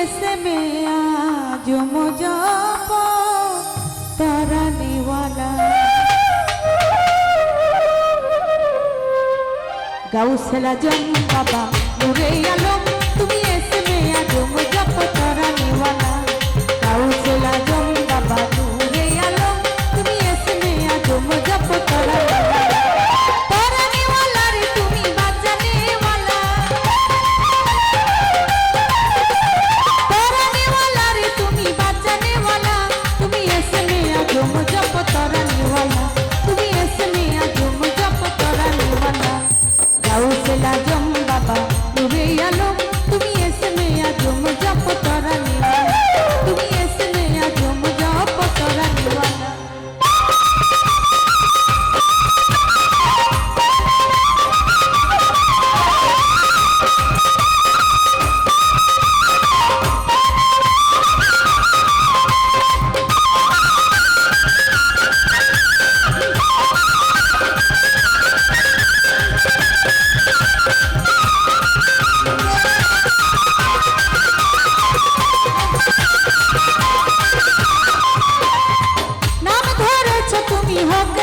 এসে মেয়া জম জপ তারা নেওয়ালা গাউসলা জম বাবা হোক